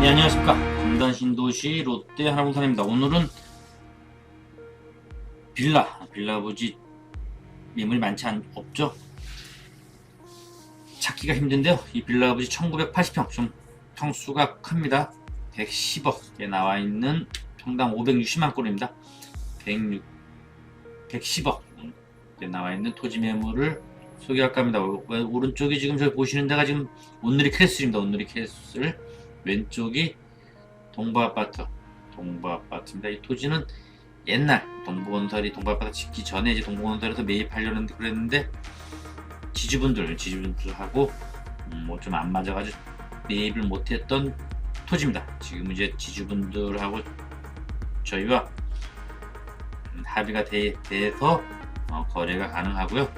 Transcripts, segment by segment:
네, 안녕하십니까. 금단신도시 롯데 하나공산입니다. 오늘은 빌라, 빌라 부지 매물이 많지 않, 없죠? 찾기가 힘든데요. 이 빌라 부지 1980평, 좀 평수가 큽니다. 110억에 나와 있는 평당 560만 꼴입니다. 106, 110억에 나와 있는 토지 매물을 소개할까 합니다. 오- 오른쪽이 지금 저기 보시는 데가 지금 온누리 캐슬입니다. 온누리 캐슬. 왼쪽이 동부 아파트. 동부 아파트입니다. 이 토지는 옛날 동부건설이 동부 아파트 짓기 전에 이제 동부건설에서 매입하려는 그랬는데 지주분들 지주분들하고 음, 뭐좀 안 맞아가지고 매입을 못했던 토지입니다. 지금 이제 지주분들하고 저희와 음, 합의가 돼, 돼서 어, 거래가 가능하고요.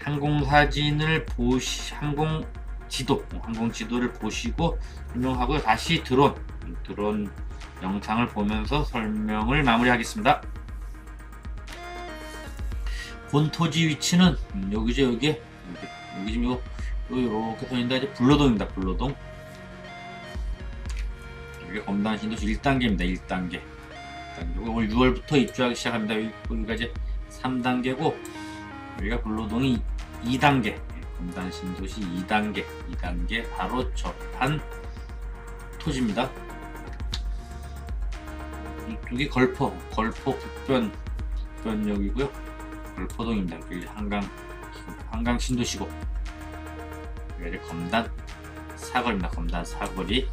항공사진을 보시 항공 지도 항공 지도를 보시고 설명하고요 다시 드론 드론 영상을 보면서 설명을 마무리하겠습니다. 본 토지 위치는 음, 여기죠 여기 여기, 지금 요, 요 요렇게 서 있는데 이제 불로동입니다. 불로동. 여기 검단 신도시 1단계입니다. 1단계. 1단계. 올 6월부터 입주하기 시작합니다. 여기, 여기가 이제 3단계고 여기가 불로동이 2단계 검단 신도시 2단계 2단계 바로 접한 토지입니다. 이쪽이 걸포 걸포 북변 북변역이고요. 걸포동입니다. 여기 한강 한강 신도시고. 여기 검단 사거리입니다. 검단 사거리.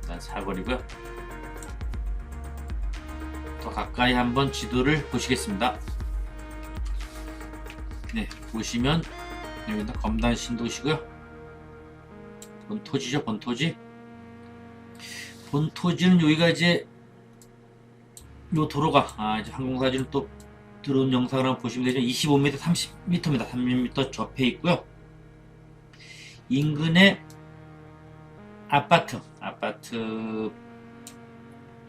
검단 사거리고요. 더 가까이 한번 지도를 보시겠습니다. 네, 보시면 여기다 검단 신도시고요. 본토지죠, 본토지. 본토지는 여기가 이제 요 도로가 아 이제 항공사진을 또 들어온 한번 보시면 되죠. 25m, 30m입니다. 30m 접해 있고요. 인근에 아파트, 아파트가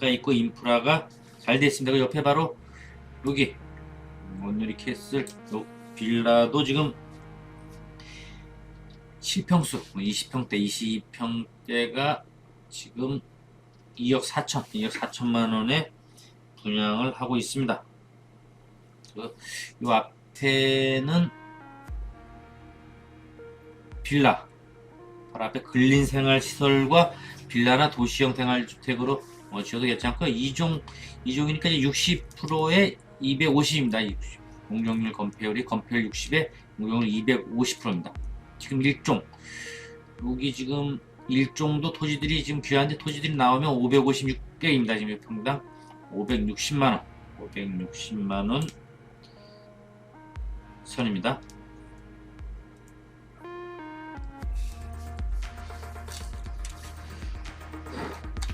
있고 인프라가 잘 되어 있습니다. 그 옆에 바로 여기 원누리 캐슬 요 빌라도 지금 실평수 20평대 22평대가 지금 2억 4천 2억 4천만 원에 분양을 하고 있습니다. 그, 요 앞에는 빌라 바로 앞에 근린 생활시설과 빌라나 도시형 생활주택으로 어, 지어도 괜찮고 2종 2종이니까 이제 60%에 250입니다. 공정률 건폐율이 건폐율 60에 공정률 250%입니다. 지금 1종 여기 지금 1종도 토지들이 지금 귀한데 토지들이 나오면 556개입니다. 지금 평당 560만원 560만원 선입니다.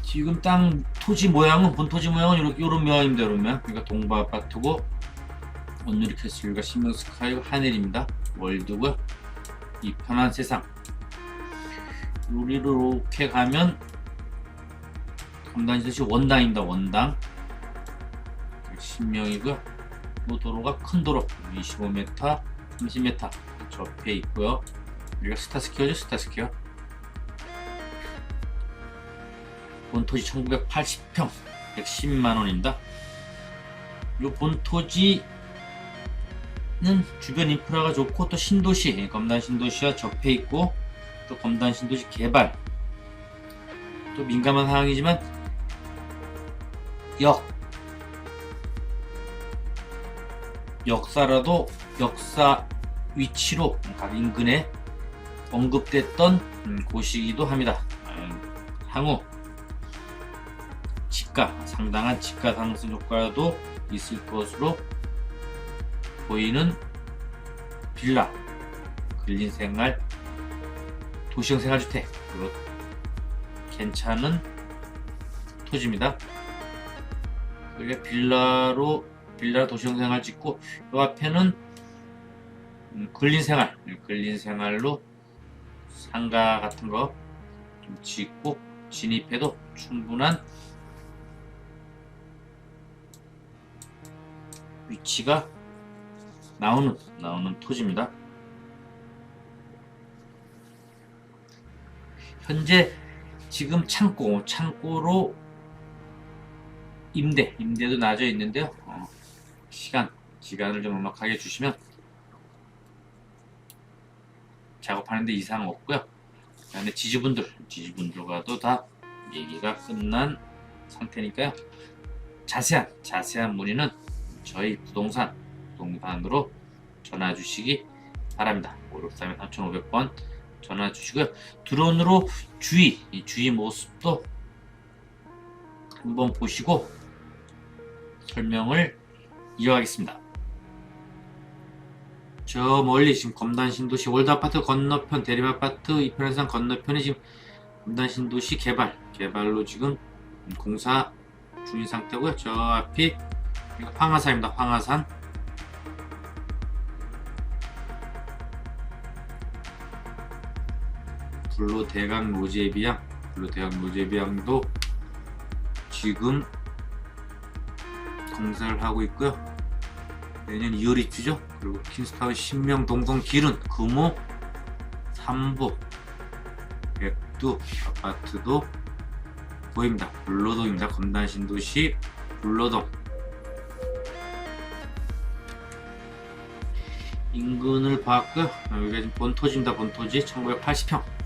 지금 땅 토지 모양은 본 토지 모양은 이렇게 이런 모양입니다. 이러면 그러니까 동부 아파트고 온누리 캐슬과 신명 스카이 하늘입니다. 월드고 이 편한 세상 우리로 이렇게 가면 감단시도시 원당입니다. 원당 신명이고요. 이 도로가 큰 도로 25m, 30m 접해 있고요. 여기가 스타스퀘어죠, 스타스퀘어. 본토지 1980평 110만원입니다. 이 본토지 는 주변 인프라가 좋고 또 신도시, 예, 검단 신도시와 접해 있고 또 검단 신도시 개발 또 민감한 사항이지만 역 역사라도 역사 위치로 각 인근에 언급됐던 음, 곳이기도 합니다. 음, 향후 집가 상당한 집가 상승 효과도 있을 것으로 보이는 빌라 근린 생활 도시형 생활주택 그리고 괜찮은 토지입니다. 그게 빌라로 빌라 도시형 생활 짓고 이 앞에는 음, 근린 생활 근린 생활로 상가 같은 거 좀 짓고 진입해도 충분한 위치가 나오는 나오는 토지입니다. 현재 지금 창고, 창고로 임대, 임대도 나져 있는데요. 어, 시간, 시간을 좀 넉넉하게 주시면 작업하는데 이상 없고요. 그다음에 지주분들, 지주분들과도 다 얘기가 끝난 상태니까요. 자세한, 자세한 문의는 저희 부동산, 부 동산으로 전화 주시기 바랍니다. 563 3500번 전화 주시고요. 드론으로 주위, 이 주위 모습도 한번 보시고 설명을 이어가겠습니다. 저 멀리 지금 검단 신도시 월드 아파트 건너편 대림 아파트 이편산 건너편에 지금 검단 신도시 개발 개발로 지금 공사 중인 상태고요. 저 앞이 황하산입니다. 황하산 블루 대강 로제비앙 블루 대강 로제비앙도 지금 공사를 하고 있고요. 내년 2월 입주죠. 그리고 킹스타운 신명 동성 길은 금호 3부 백두 아파트도 보입니다. 불로동입니다. 검단 신도시 불로동 인근을 봤고요. 어, 여기가 지금 본토지입니다. 본토지 1980평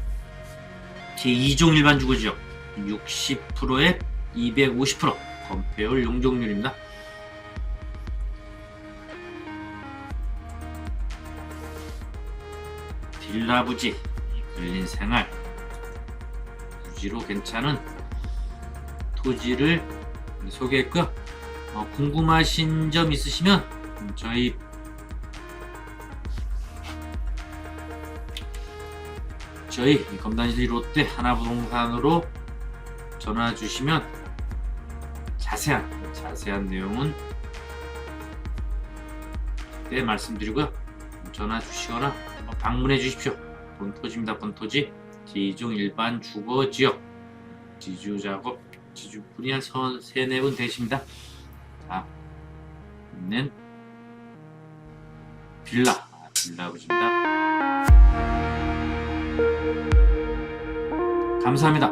제2종 일반 주거지역 60%에 250% 건폐율 용적률입니다. 빌라 부지, 근린 생활, 부지로 괜찮은 토지를 소개했고요. 어, 궁금하신 점 있으시면 음, 저희 저희 검단시 롯데 하나부동산으로 전화 주시면 자세한 자세한 내용은 그때 말씀드리고요. 전화 주시거나 방문해 주십시오. 본토지입니다. 본토지 지중 일반 주거 지역 지주 작업 지주분이 한 서- 세네 분 되십니다. 자, 있는 빌라 아, 빌라 부지입니다. 감사합니다.